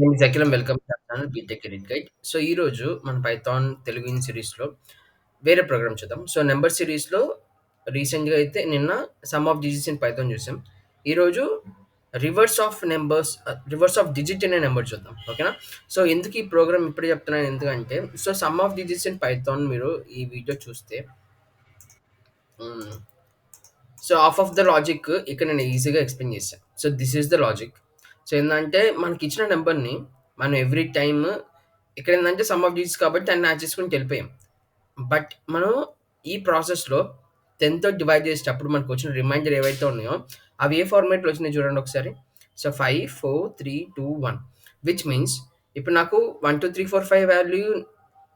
నేను వెల్కమ్ చేస్తాను BTech credit guide. So, ఈ రోజు మన పైథాన్ తెలుగు ఇన్ సిరీస్‌లో వేరే ప్రోగ్రామ్ చూద్దాం. సో, నంబర్ సిరీస్‌లో రీసెంట్‌గా అయితే నిన్న sum of digits in Python చూసాం. ఈరోజు reverse of numbers reverse of digit అనే నెంబర్ చూద్దాం. ఓకేనా? సో, ఎందుకు ఈ ప్రోగ్రామ్ ఇప్పుడే చెప్తున్నాను ఎందుకంటే, so, sum of digits in Python మీరు ఈ వీడియో చూస్తే so, half of the logic ఇక్కడ నేను ఈజీగా ఎక్స్‌ప్లెయిన్ చేశాను so, this is the logic. So, ఏందంటే మనకిచ్చిన నెంబర్ని మనం ఎవ్రీ టైమ్ ఇక్కడేందంటే సమ్ ఆఫ్ డిజిట్స్ కాబట్టి దాన్ని యాడ్ చేసుకుంటూ వెళ్ళిపోయాం. బట్ మనం ఈ ప్రాసెస్‌లో 10తో డివైడ్ చేసేటప్పుడు మనకొచ్చిన రిమైండర్ ఏవైతే ఉన్నాయో, అవి ఏ ఫార్మాట్‌లో వచ్చినాయి చూడండి ఒకసారి. సో, 5, 4, 3, 2, 1 విచ్ మీన్స్ ఇప్పుడు నాకు 1, 2, 3, 4, 5 వాల్యూ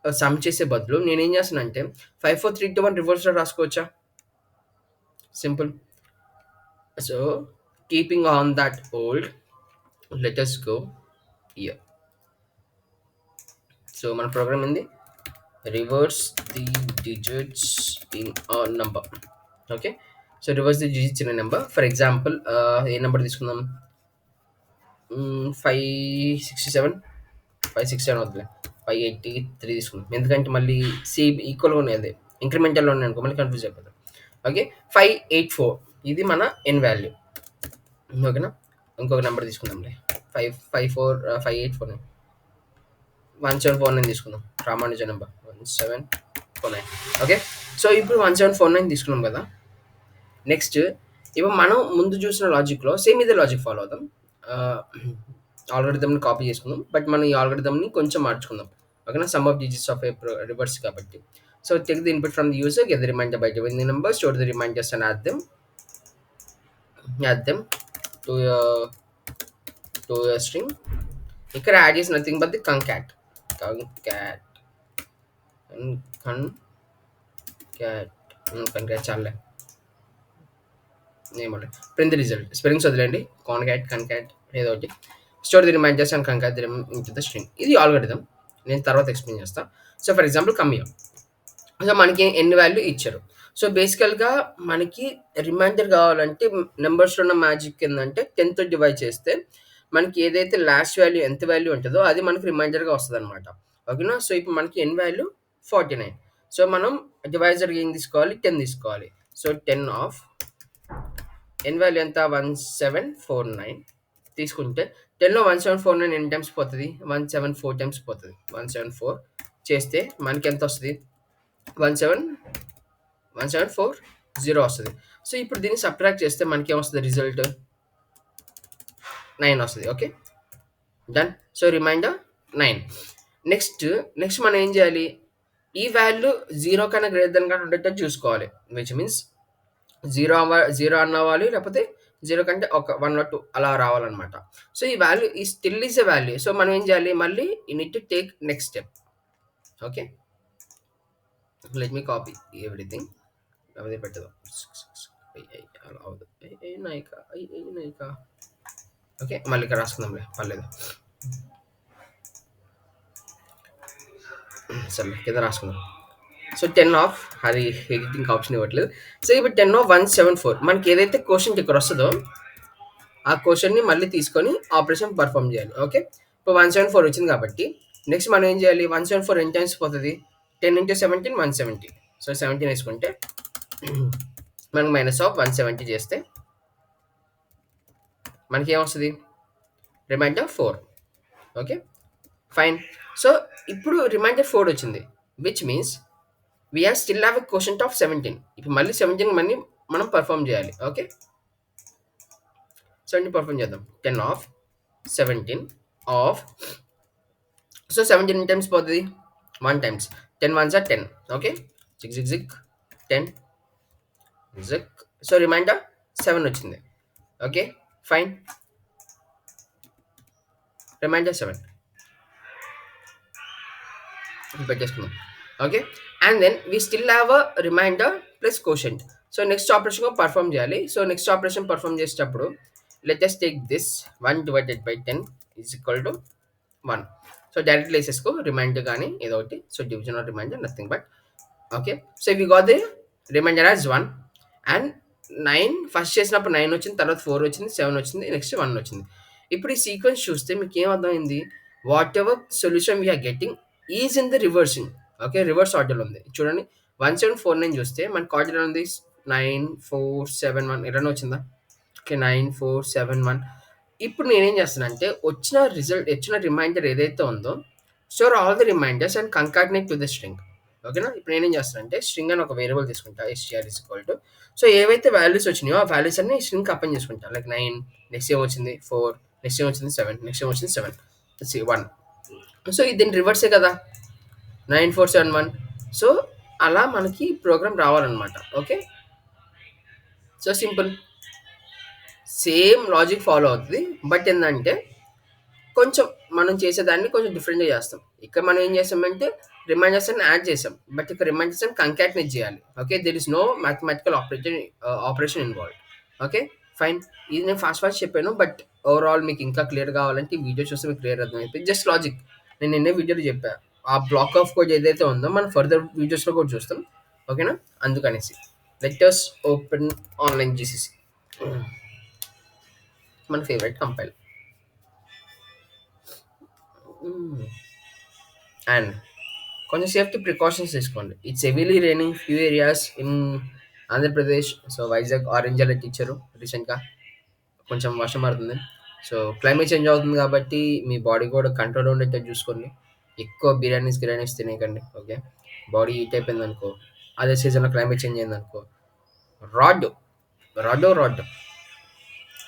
ఆహ్, సమ్ చేసే బదులు నేనేం చేస్తానంటే 5, 4, 3, 2, 1 రివర్స్‌లో రాసుకోవచ్చా? Simple. So, keeping on that old let us go year so, మన ప్రోగ్రామ్ ఏంది? Reverse the digits in a number. Okay. So, reverse the digits in a for example a number తీసుకుందాం? Hmm. 567 567 వద్దులే. 583 తీసుకుందాం. ఎందుకంటే మళ్ళీ సేమ్ ఈక్వల్‌గా ఉన్నాయి అదే. ఇంక్రిమెంటల్‌లో ఉన్నాయనుకో మళ్ళీ కన్‌ఫ్యూజ్ అయిపోతాం. ఓకే. 584 ఇది మన ఎన్ వాల్యూ. ఓకేనా? ఇంకొక number తీసుకుందాంలే. Five five four five eight four nine one seven four nine తీసుకుందాం. Ramanuja number one seven four nine okay. So, ఇప్పుడు 1749 తీసుకున్నాం కదా! నెక్స్ట్ ఇప్పుడు మనం ముందు చూసిన లాజిక్‌లో సేమ్ ఇదే లాజిక్ ఫాలో అవుదాం. ఆల్రెడీ కాపీ చేసుకుందాం. బట్ మనం ఈ ఆల్గోరిథంని కొంచెం మార్చుకుందాం. ఓకేనా? Sum of digits of a reverse కాబట్టి. So, take the input from the user, get the remainder by the number store the remainders and add them add them to your to your string. ఇక్కడ add చేసి nothing but the concat. Concat con cat hmm. కంకాట్ చాలులే. ఏమోలే. Print the result. Spellings వదిలేండి కాన్‌కాట్, concat ఏదో ఒకటి. Store the remainders and concat them the string. ఇది ఆల్గోరిథం. నేను తర్వాత ఎక్స్‌ప్లెయిన్ చేస్తాను so, for example come so, మనకి ఎన్ని వాల్యూ ఇచ్చారు. సో, బేసికల్‌గా మనకి రిమైండర్ కావాలంటే నెంబర్స్లో ఉన్న మ్యాజిక్ ఏంటంటే టెన్త్ డివైడ్ చేస్తే మనకి ఏదైతే లాస్ట్ వాల్యూ ఎంత వాల్యూ ఉంటుందో అది మనకి రిమైండర్‌గా వస్తుంది అనమాట ఓకేనా? సో, ఇప్పుడు మనకి ఎన్ వాల్యూ 49. సో, మనం డివైజర్ ఏం తీసుకోవాలి? 10 తీసుకోవాలి. సో, 10 ఆఫ్ ఎన్ వాల్యూ ఎంత? 1749 తీసుకుంటే 10లో 1749 ఎన్ని టైమ్స్ పోతది? 174 టైమ్స్ పోతది. 174 చేస్తే మనకి ఎంత వస్తుంది one seven one seven four zero వస్తుంది సో, ఇప్పుడు దీన్ని సబ్ట్రాక్ట్ చేస్తే మనకేమొస్తది రిజల్ట్? నైన్ వస్తుంది okay. Done. So, remainder nine next, next మనం ఏం చేయాలి? ఈ వాల్యూ జీరో కన్నా గ్రేటర్ థాన్ కన్నా ఉండేటట్టు చూసుకోవాలి. విచ్ మీన్స్ జీరో అవ్వ 0 అన్నా లేకపోతే జీరో కంటే ఒక వన్ ఆర్ టూ అలా రావాలనమాట. సో, ఈ వాల్యూ ఈ still is a value. So, మనం ఏం చేయాలి? మళ్ళీ you need to take next step. Okay. Let me copy everything. లేకపోతే పెట్టదు. అలా నైకా ఓకే. మళ్ళీ ఇక్కడ రాసుకుందాంలే. పర్లేదు. సరే కింద రాసుకుందాం. సో, 10 ఆఫ్ అది ఎడిటింగ్ ఆప్షన్ ఇవ్వట్లేదు. సో, ఇప్పుడు 10 ఆఫ్ 174 మనకి ఏదైతే క్వశ్చన్కి ఇక్కడ వస్తుందో ఆ క్వశ్చన్ని మళ్ళీ తీసుకొని ఆపరేషన్ పర్ఫామ్ చేయాలి. ఓకే. ఇప్పుడు 174 వచ్చింది కాబట్టి నెక్స్ట్ మనం ఏం చేయాలి? 174 ఎన్ని టైమ్స్ పోతుంది టెన్ ఇంటూ 17 170. సో, 17 వేసుకుంటే మనకు మైనస్ ఆఫ్ 170 చేస్తే మనకి ఏమొస్తుంది remainder four okay. Fine. So, ఇప్పుడు రిమైండర్ ఫోర్ వచ్చింది. Which means we still have a question of 17. ఇప్పుడు మళ్ళీ 17 మళ్ళీ మనం పర్ఫామ్ చేయాలి. ఓకే. సెవెంటీన్ పర్ఫామ్ చేద్దాం. 10 of 17 of so, seventeen times పోతుంది one times. 10 once are 10. Okay. జిక్ జిగ్ జిగ్ 10 జిగ్. సో, రిమైండర్ సెవెన్ వచ్చింది. ఓకే. ఫైన్. రిమైండర్ 7. పెట్టేసుకుందాం. Okay. And then we still have a remainder plus quotient. So, next operation perform చేయాలి. So, next operation perform చేసేటప్పుడు let us take this 1 divided by 10 is equal to 1. So, directly ఏసేసుకో remainder గాని ఏదో ఒకటి. So, division or remainder nothing but okay. So, we got the remainder as 1 and nine first చేసినప్పుడు nine వచ్చింది. తర్వాత four వచ్చింది. Seven వచ్చింది. Next one వచ్చింది. ఇప్పుడు ఈ సీక్వెన్స్ చూస్తే మీకు ఏం అర్థమైంది whatever solution we're getting is in the reversing okay reverse ఆర్డర్లో ఉంది చూడండి వన్ సెవెన్ ఫోర్ నైన్ చూస్తే మన ఆర్డర్ ఉంది నైన్ ఫోర్ సెవెన్ వన్ ఎలానో వచ్చిందా okay nine four seven one ఇప్పుడు నేనేం చేస్తాను అంటే వచ్చిన రిజల్ట్ వచ్చిన రిమైండర్ ఏదైతే ఉందో so all the reminders and concatenate to the string ఓకేనా ఇప్పుడు నేనేం చేస్తానంటే స్ట్రింగ్ అని ఒక వేరియబుల్ తీసుకుంటా STR is equal to so ఏవైతే వాల్యూస్ వచ్చినాయో ఆ వాల్యూస్ అన్ని స్ట్రింగ్ అప్పని చేసుకుంటాం. లైక్ నైన్ నెక్స్ట్ ఏం వచ్చింది? ఫోర్ నెక్స్ట్ ఏం వచ్చింది? సెవెన్ నెక్స్ట్ ఏం వచ్చింది? సెవెన్ వన్ సో ఇది దీని రివర్సే కదా? Nine four seven one so అలా మనకి ప్రోగ్రామ్ రావాలన్నమాట. Okay so simple same logic follow అవుతుంది. బట్ ఏంటంటే కొంచెం మనం చేసేదాన్ని కొంచెం డిఫరెంట్గా చేస్తాం. ఇక్కడ మనం ఏం చేస్తామంటే రిమైండర్స్ యాడ్ చేసాం బట్ ఇక్కడ రిమైండర్స్ కంకాట్నేట్ చేయాలి. Okay there is no mathematical operation operation involve okay fine ఇది నేను ఫాస్ట్ ఫాస్ట్ చెప్పాను. బట్ ఓవరాల్ మీకు ఇంకా క్లియర్ కావాలంటే ఈ వీడియో చూస్తే మీకు క్లియర్ అర్థమైపోయింది. జస్ట్ లాజిక్ నేను ఎన్నో వీడియోలు చెప్పాను ఆ బ్లాక్ ఆఫ్ కోడ్ ఏదైతే ఉందో మనం ఫర్దర్ వీడియోస్లో కూడా చూస్తాం. ఓకేనా అందుకనేసి. లెటర్స్ ఓపెన్ ఆన్లైన్ జీసీసీ మన ఫేవరెట్ కంపైల్ అండ్ కొంచెం సేఫ్టీ ప్రికాషన్స్ తీసుకోండి. It's heavily raining few areas in Andhra Pradesh so Vizag orange alert ఇచ్చారు రీసెంట్గా కొంచెం వర్షం పడుతుంది. సో క్లైమేట్ చేంజ్ అవుతుంది కాబట్టి మీ బాడీ కూడా కంట్రోల్ ఉండేటట్టు చూసుకోండి. ఎక్కువ బిర్యానీస్ గిర్యానీస్ తినేయకండి ఓకే బాడీ హీట్ అయిపోయింది అనుకో అదే సీజన్లో క్లైమేట్ చేంజ్ అయింది అనుకో. రాడ్ రాడో రాడ్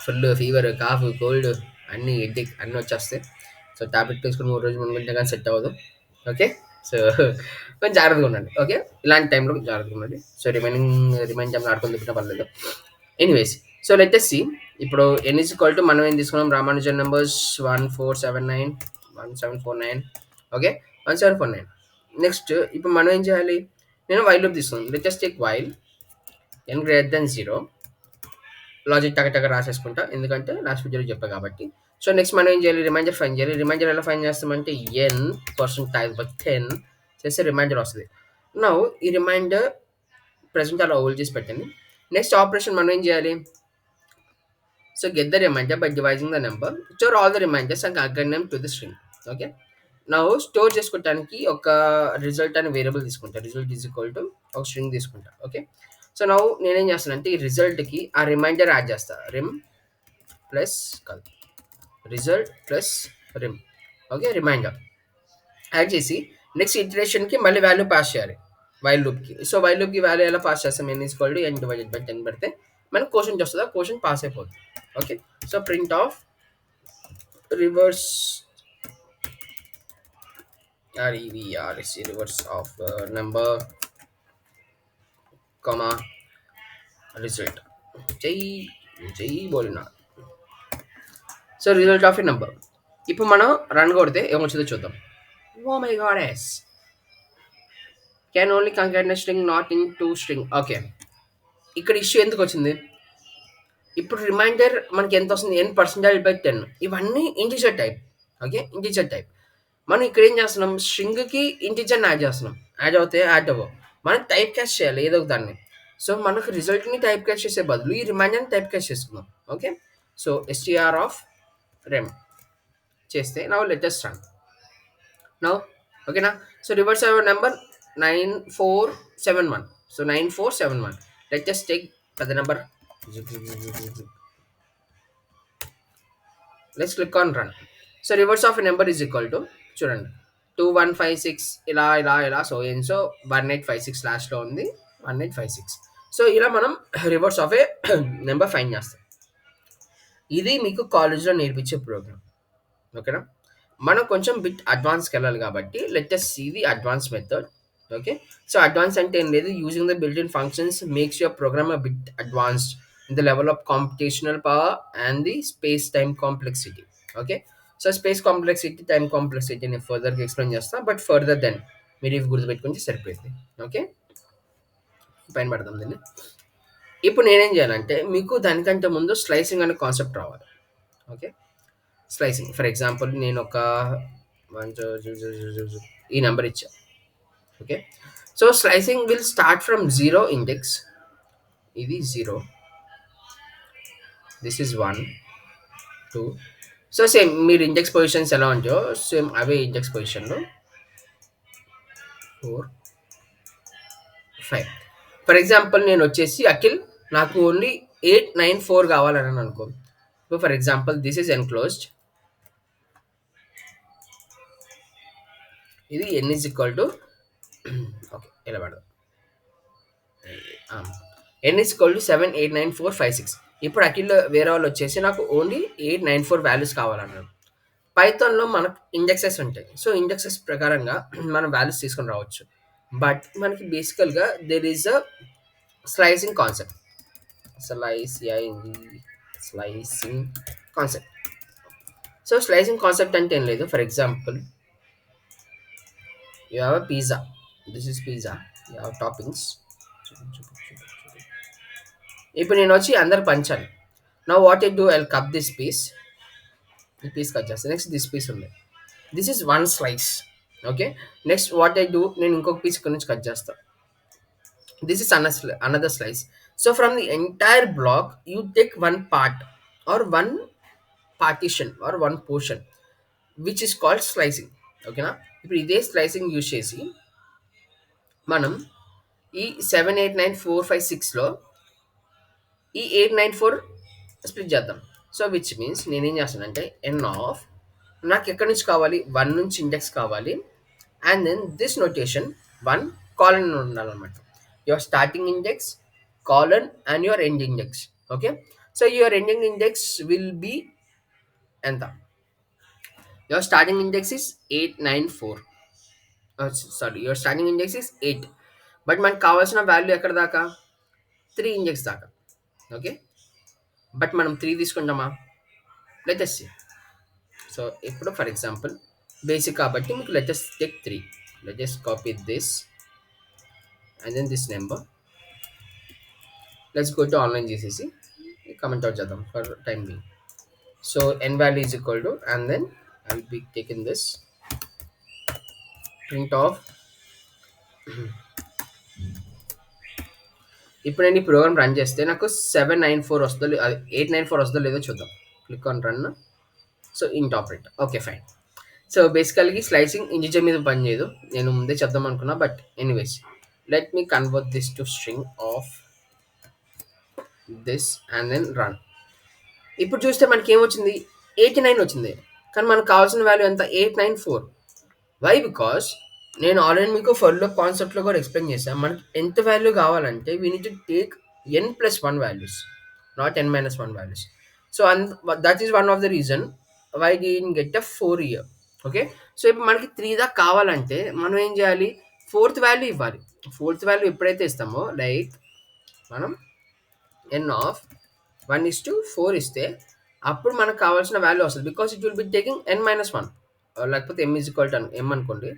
ఫుల్ ఫీవర్ కాఫ్ కోల్డ్ అన్నీ హెడ్ఏక్ అన్నీ వచ్చేస్తాయి. సో టాబ్లెట్ తీసుకుని మూడు రోజులు ముందుకుంటే కానీ సెట్ అవ్వదు ఓకే సో కొంచెం జాగ్రత్తగా ఉండండి ఓకే? ఇలాంటి టైంలో జాగ్రత్తగా ఉండండి. సో రిమైనింగ్ రిమైన్ టైంలో ఆడుకొని తిప్పినా పర్లేదు. ఎనీవేస్ సో లెటెస్ సి ఇప్పుడు ఎన్ ఇస్ ఈక్వల్ టు మనం ఏం తీసుకున్నాం? Ramanujan numbers one four seven nine one seven four nine okay? One seven four nine next ఇప్పుడు మనం ఏం చేయాలి? నేను వైల్ లూప్ తీసుకున్నాను. Let's just take while n greater than zero logic టక టక రాసేసుకుంటా. ఎందుకంటే లాస్ట్ వీడియోలో చెప్పా కాబట్టి. సో నెక్స్ట్ మనం ఏం చేయాలి రిమైండర్ ఫైన్ చేయాలి రిమైండర్ ఎలా ఫైన్ చేస్తామంటే n percent type by ten చేస్తే రిమైండర్ వస్తుంది నా ఈ రిమైండర్ ప్రజెంట్ అలా హోల్డ్ చేసి పెట్టండి. నెక్స్ట్ ఆపరేషన్ మనం ఏం చేయాలి? So get the reminder by dividing the number store all the reminders and అగ్గర్ name to the string okay నా స్టోర్ చేసుకోవడానికి ఒక రిజల్ట్ అనే వేరియబుల్ తీసుకుంటా. రిజల్ట్ ఈజ్ ఈక్వల్ టు ఒక స్ట్రింగ్ తీసుకుంటా. ఓకే సో నా నేనేం చేస్తానంటే ఈ రిజల్ట్కి ఆ రిమైండర్ యాడ్ చేస్తా. రిమ్ ప్లస్ కల్ result plus rem okay reminder add చేసి నెక్స్ట్ ఇటరేషన్కి మళ్ళీ వాల్యూ పాస్ చేయాలి వైల్ లూప్కి సో వైల్ లూప్కి వాల్యూ ఎలా పాస్ చేస్తాం n equal to n divided by ten పెడితే మనకు క్వశ్చన్ వస్తుంది ఆ క్వశ్చన్ పాస్ అయిపోతుంది okay so print of reverse REVRS reverse of uh, number comma result. జై జై బోలినా so result of a number ఇప్పుడు మనం రన్ కొడితే ఏమొచ్చిందో చూద్దాం. ఓ my god S can only concatenate string not in to string okay ఇక్కడ issue ఎందుకు వచ్చింది? ఇప్పుడు రిమైండర్ మనకి ఎంత వస్తుంది? ఎన్ పర్సెంటేజ్ బై టెన్ ఇవన్నీ integer type okay integer type మనం ఇక్కడ ఏం చేస్తున్నాం? స్ట్రింగ్కి ఇంటిజర్ని యాడ్ చేస్తున్నాం. యాడ్ అవుతే యాడ్ అవ్వవు మనం టైప్ క్యాష్ చేయాలి ఏదో ఒక దాన్ని. సో మనకు రిజల్ట్ని టైప్ క్యాష్ చేసే బదులు ఈ రిమైండర్ని టైప్ క్యాష్ చేసుకుందాం. Okay so STR of rem చేస్తే now let's just run now ఓకేనా so reverse our number nine four seven one so nine four seven one let's just take పెద్ద number let's click on run so reverse of number is equal to చూడండి two one five six ఇలా ఇలా ఇలా so ఏం so one eight five six లాస్ట్లో ఉంది one eight five six so ఇలా మనం reverse of a number find చేస్తాం. ఇది మీకు కాలేజ్లో నేర్పించే ప్రోగ్రామ్. ఓకేనా? మనం కొంచెం బిట్ అడ్వాన్స్కి వెళ్ళాలి కాబట్టి let's just see the advance method okay? So advance అంటే ఏం లేదు. Using the built in functions makes your program a bit advanced in the level of computational power and the space time complexity okay? So space complexity time complexity నేను ఫర్దర్గా explain చేస్తాను but further then మీరు ఇవి గుర్తుపెట్టుకుంటే సరిపోయింది okay? పైన పడదాం దీన్ని. ఇప్పుడు నేనేం చేయాలంటే మీకు దానికంటే ముందు స్లైసింగ్ అనే కాన్సెప్ట్ రావాలి. ఓకే? స్లైసింగ్. ఫర్ ఎగ్జాంపుల్ నేను ఒక వన్ ఈ నెంబర్ ఇచ్చా. Okay? So slicing will start from zero index. ఇది zero. This is one two. So same మీరు ఇండెక్స్ పొజిషన్స్ ఎలా ఉంటాయో సేమ్ అవే ఇండెక్స్ పొజిషన్లో. Four five. ఫర్ ఎగ్జాంపుల్ నేను వచ్చేసి అఖిల్ నాకు ఓన్లీ ఎయిట్ నైన్ ఫోర్ కావాలని అనుకో. ఇప్పుడు for example this is enclosed ఇది n is equal to okay ఇలా పడదు. N is equal to seven eight nine four five six ఇప్పుడు అఖిల్ వేరే వాళ్ళు వచ్చేసి నాకు only eight nine four values కావాలన్నారు. పైథాన్లో మనకు ఇండెక్సెస్ ఉంటాయి. సో ఇండెక్సెస్ ప్రకారంగా మనం వాల్యూస్ తీసుకొని రావచ్చు. బట్ మనకి బేసికల్గా there is a slicing concept slice slicing concept so slicing concept అంటే ఏం లేదు. For example you have a pizza this is pizza you have toppings ఇప్పుడు నేను వచ్చి అందరు పంచాలి. నా what I do I cut this piece ఈ పీస్ కట్ చేస్తాను నెక్స్ట్ దిస్ పీస్ ఉంది. This is one slice okay? Next what I do నేను ఇంకొక పీస్ ఇక్కడ నుంచి కట్ చేస్తాను దిస్ ఇస్ అన another slice so from the entire block you take one part or one partition or one portion which is called slicing ఓకేనా ఇప్పుడు ఇదే slicing use చేసి మనం ఈ seven eight nine four five సిక్స్లో ఈ ఎయిట్ నైన్ ఫోర్ స్ప్లిట్ చేద్దాం. So which means నేనేం చేస్తానంటే ఎన్ ఆఫ్ నాకు ఎక్కడి నుంచి కావాలి? వన్ నుంచి ఇండెక్స్ కావాలి. And then this notation one colon ఉండాలన్నమాట your starting index colon and your end index okay so your ending index will be ఎంత? Your starting index is eight nine four sorry your starting index is eight but మనకు కావాల్సిన value ఎక్కడ దాకా? Three index దాకా. Okay but మనం three తీసుకుంటామా? Let's just so ఇప్పుడు for example basic కాబట్టి మీకు latest tech three latest copy this and then this number let's go to online చేసేసి కమెంట్ అవుట్ చేద్దాం for time B so N value is equal to and then I will be taking this print off ఇప్పుడు నేను ఈ programme run చేస్తే నాకు seven nine four వస్తుందో అది eight nine four వస్తుందో లేదో చూద్దాం click on run so int operate okay fine so బేసికల్గా స్లైసింగ్ ఇంజిజర్ మీద పనిచేయదు నేను ముందే చెప్దాం అనుకున్నా but anyways let me convert this to string of this and then run ఇప్పుడు చూస్తే మనకి ఏమొచ్చింది? ఎయిటీ నైన్ వచ్చింది. కానీ మనకు కావాల్సిన వాల్యూ ఎంత? Eight nine four why because నేను ఆల్రెడీ మీకు ఫర్లో కాన్సెప్ట్లో కూడా ఎక్స్ప్లెయిన్ చేశాను మనకి ఎంత వాల్యూ కావాలంటే we need to take n plus one values not n minus one values so and that is one of the reason why didn't get a four here okay? So ఇప్పుడు మనకి three దాకా కావాలంటే మనం ఏం చేయాలి? Fourth value ఇవ్వాలి. Fourth value ఎప్పుడైతే ఇస్తామో లైక్ మనం n of one is to four ఇస్తే అప్పుడు మనకు కావాల్సిన వాల్యూ వస్తుంది. Because it will be taking n minus one లేకపోతే m is equal to m అనుకోండి.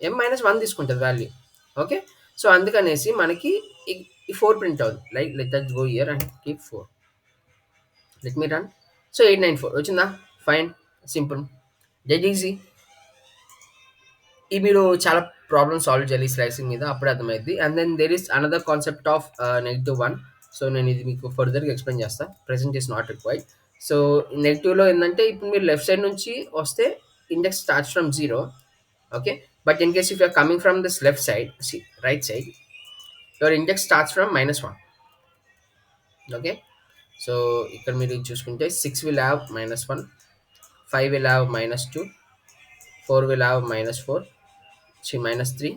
ఎం మైనస్ వన్ తీసుకుంటుంది వాల్యూ ఓకే? సో అందుకనేసి మనకి ఈ ఫోర్ ప్రింట్ అవుతుంది like let that go here and keep four let me run so eight nine four వచ్చిందా? Fine simple dead easy ఈ మీరు చాలా ప్రాబ్లమ్ సాల్వ్ చేయాలి స్లైసింగ్ మీద అప్పుడే అర్థమైంది and then there is another concept of negative one so నేను ఇది మీకు ఫర్దర్గా ఎక్స్ప్లెయిన్ చేస్తాను present is not required so నెగిటివ్లో ఏంటంటే ఇప్పుడు మీరు లెఫ్ట్ సైడ్ నుంచి వస్తే index starts from zero okay but in case if you're coming from this left side right side your index starts from minus one okay so ఇక్కడ మీరు చూసుకుంటే six will have minus one five will have minus two four will have minus four minus three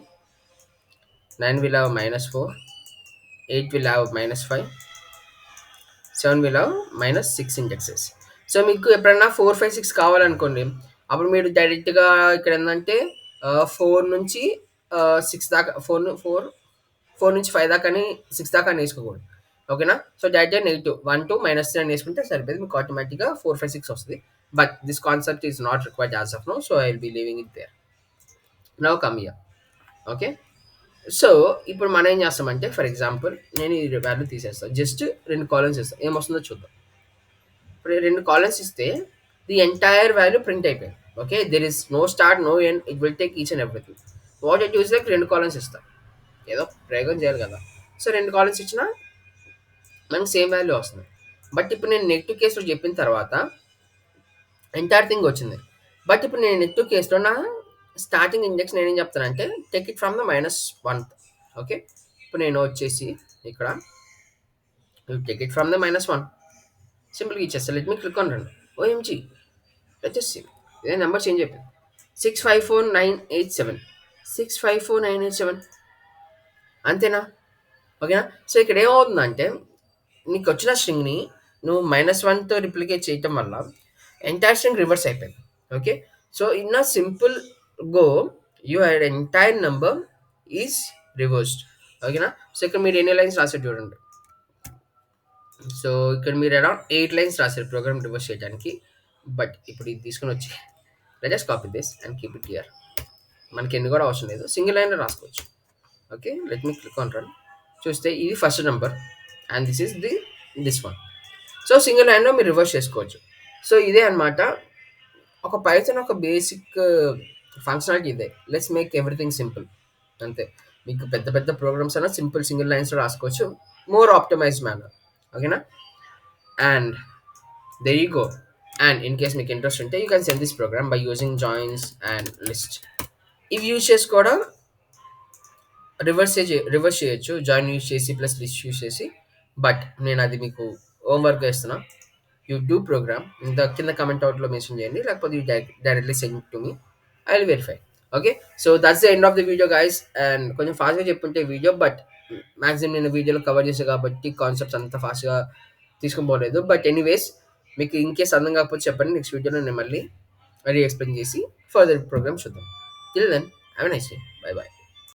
nine will have minus four eight will have minus five seven will have minus six indexes so మీకు ఎప్పుడన్నా four five six కావాలనుకోండి అప్పుడు మీరు డైరెక్ట్గా ఇక్కడ ఏంటంటే four నుంచి six దాకా four four four నుంచి ఫైవ్ దాకా అని సిక్స్ దాకా అని వేసుకోకూడదు. ఓకేనా? సో డైరెక్ట్గా negative one two minus three అని వేసుకుంటే సరిపోయింది మీకు ఆటోమేటిక్గా ఫోర్ ఫైవ్ సిక్స్ వస్తుంది. But this concept is not required as of now so I be leaving leaving there. Now come come here okay so ఇప్పుడు మనం ఏం చేస్తామంటే ఫర్ ఎగ్జాంపుల్ నేను ఈ వాల్యూ తీసేస్తాను జస్ట్ రెండు కాలమ్స్ ఇస్తాను ఏమొస్తుందో చూద్దాం. ఇప్పుడు రెండు కాలమ్స్ ఇస్తే ది ఎంటైర్ వాల్యూ ప్రింట్ అయిపోయింది. Okay there is no start no end it will take each and everything what it uses like రెండు కాలమ్స్ ఇస్తాం. ఏదో ప్రయోగం చేయాలి కదా. సో రెండు కాలమ్స్ ఇచ్చినా మనకి సేమ్ వాల్యూ వస్తుంది. బట్ ఇప్పుడు నేను నెగిటివ్ కేసులో చెప్పిన తర్వాత ఎంటైర్ థింగ్ వచ్చింది. బట్ ఇప్పుడు నేను ఎత్తు కేసులో నా స్టార్టింగ్ ఇండెక్స్ నేనేం చెప్తానంటే take it from the minus one okay ఇప్పుడు నేను వచ్చేసి ఇక్కడ take it from the minus one సింపుల్గా ఇచ్చేస్తా. లెట్ మీ క్లిక్ ఆన్ రండి ఓఎంజీ వచ్చేసి ఇదే నెంబర్ చేంజ్ అయిపోయింది. Six five four nine eight seven six five four nine eight seven అంతేనా? ఓకేనా? సో ఇక్కడ ఏమవుతుందంటే నీకు వచ్చిన స్ట్రింగ్ని నువ్వు మైనస్ వన్తో రిప్లికేట్ చేయటం వల్ల ఎంటైర్ స్ట్రింగ్ రివర్స్ అయిపోయింది. Okay so in a simple go you had entire number is reversed ఓకేనా సో ఇక్కడ మీరు ఎన్ని లైన్స్ రాసారు చూడండి. సో ఇక్కడ మీరు అరౌండ్ ఎయిట్ లైన్స్ రాశారు ప్రోగ్రామ్ రివర్స్ చేయడానికి. బట్ ఇప్పుడు ఇది తీసుకొని వచ్చి just copy this and keep it here మనకి ఎన్ని కూడా అవసరం లేదు. సింగిల్ లైన్లో రాసుకోవచ్చు. Okay let me click on run చూస్తే ఇది first number and this is the this one so single లైన్లో మీరు రివర్స్ చేసుకోవచ్చు. సో ఇదే అనమాట ఒక పైథాన్ ఒక బేసిక్ ఫంక్షనాలిటీ uh, ఇదే. లెట్స్ మేక్ ఎవ్రీథింగ్ సింపుల్ అంతే. మీకు పెద్ద పెద్ద ప్రోగ్రామ్స్ అయినా సింపుల్ సింగిల్ లైన్స్లో రాసుకోవచ్చు. మోర్ ఆప్టమైజ్డ్ మేనర్ ఓకేనా and there you go and in case మీకు ఇంట్రెస్ట్ ఉంటే you can send this program by using joins and list ఇవి యూజ్ చేసి కూడా రివర్స్ రివర్స్ చేయొచ్చు. జాయిన్ యూజ్ చేసి ప్లస్ లిస్ట్ యూజ్ చేసి. బట్ నేను అది మీకు హోంవర్క్ ఇస్తున్నా యూ డూ ప్రోగ్రామ్ ఇంత కింద కమెంట్ అవుట్లో మెన్షన్ చేయండి లేకపోతే you directly send to me I will verify okay so that's the end of the video guys and కొంచెం ఫాస్ట్గా చెప్పుంటే వీడియో బట్ మ్యాక్సిమం నేను వీడియోలో కవర్ చేసాను కాబట్టి కాన్సెప్ట్స్ అంత ఫాస్ట్గా తీసుకొని పోలేదు. బట్ ఎనీవేస్ మీకు ఇన్ కేస్ అర్థం కాకపోతే చెప్పండి. నెక్స్ట్ వీడియోలో నేను మళ్ళీ మరీ ఎక్స్ప్లెయిన్ చేసి ఫర్దర్ ప్రోగ్రామ్ చూద్దాం. Till then have nice day bye bye